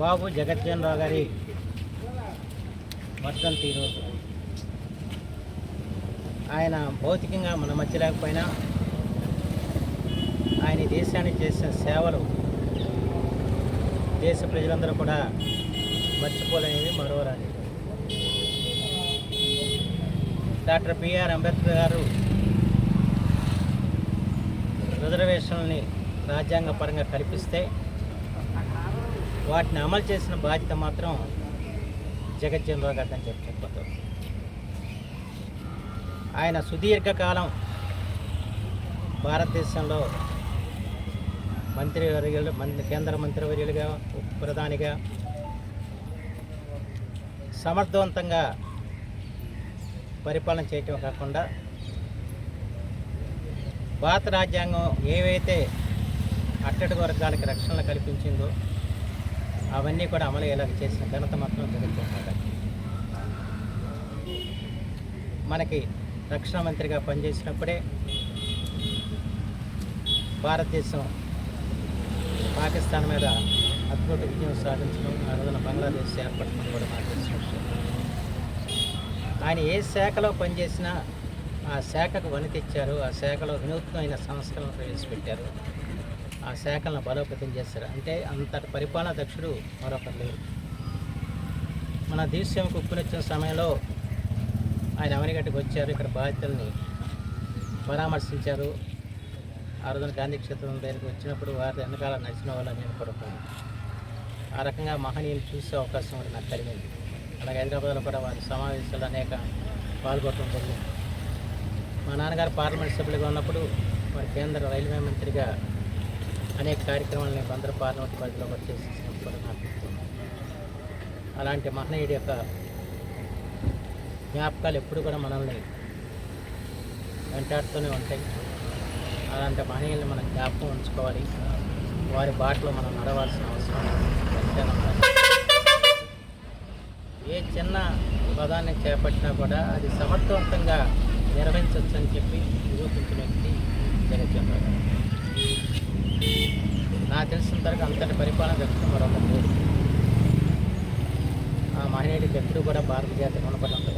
బాబు జగజ్జన్ రావు గారి వర్ధంతి ఈరోజు. ఆయన భౌతికంగా మన మధ్య లేకపోయినా ఆయన దేశానికి చేసిన సేవలు దేశ ప్రజలందరూ కూడా మర్చిపోలేనివి మరోరాని doctor B R Ambedkar garu రిజర్వేషన్లని రాజ్యాంగపరంగా కల్పిస్తే వాటిని అమలు చేసిన బాధ్యత మాత్రం జగజ్జనరావు గారు అని చెప్పి చెప్పదు ఆయన సుదీర్ఘకాలం భారతదేశంలో మంత్రివర్యులు మంత్రి కేంద్ర మంత్రివర్యులుగా ప్రధానిగా సమర్థవంతంగా పరిపాలన చేయటం కాకుండా భారత రాజ్యాంగం ఏవైతే అట్టడుగు వర్గాలకు రక్షణలు కల్పించిందో అవన్నీ కూడా అమలు అయ్యేలాగా చేసిన ఘనత మాత్రం జగన్మోహన్ మనకి రక్షణ మంత్రిగా పనిచేసినప్పుడే భారతదేశం పాకిస్తాన్ మీద అద్భుత విజయం సాధించడం ఆ రోజున బంగ్లాదేశ్ ఏర్పడటం కూడా నాకు విషయం. ఆయన ఏ శాఖలో పనిచేసినా ఆ శాఖకు వనితిచ్చారు ఆ శాఖలో వినూత్నమైన సంస్కరణలు ప్రవేశపెట్టారు. ఆ శాఖలను బలోపేతం చేశారు. అంటే అంతటి పరిపాలనా దక్షుడు మరొకరు లేరు. మన దేశంకు ఉప్పునొచ్చిన సమయంలో ఆయన అమరిగడ్డకు వచ్చారు. ఇక్కడ బాధ్యతల్ని పరామర్శించారు. ఆ రోజున గాంధీ క్షేత్రం దగ్గరికి వచ్చినప్పుడు వారి వెనకాల నడిచిన వాళ్ళని నేను కొరకు ఆ రకంగా మహనీయులు చూసే అవకాశం నాకు కలిగింది. అలాగే హైదరాబాద్లో కూడా వారి సమావేశాలు అనేక పాల్గొనడం జరిగింది. మా నాన్నగారు పార్లమెంట్ సభ్యులుగా ఉన్నప్పుడు వారి కేంద్ర రైల్వే మంత్రిగా అనేక కార్యక్రమాలను అందరూ పార్లమెంట్ పరిధిలో కూడా కూడా నాకు అలాంటి మహనీయుడి యొక్క జ్ఞాపకాలు ఎప్పుడు కూడా మనల్ని వెంటాడుతూనే ఉంటాయి. అలాంటి మహనీయుల్ని మనం జ్ఞాపకం ఉంచుకోవాలి. వారి బాటలో మనం నడవాల్సిన అవసరం ఏ చిన్న పదాన్ని చేపట్టినా కూడా అది సమర్థవంతంగా నిర్వహించవచ్చు అని చెప్పి నిరూపించిన వ్యక్తి జగజ్జనరావు గారు నాకు తెలిసిన తరగతి అంతటి పరిపాలన జరుగుతుంది మరొక లేదు ఆ మహనీయుడికి ఎప్పుడు కూడా భారత జాతి రుణపడి ఉంటుంది.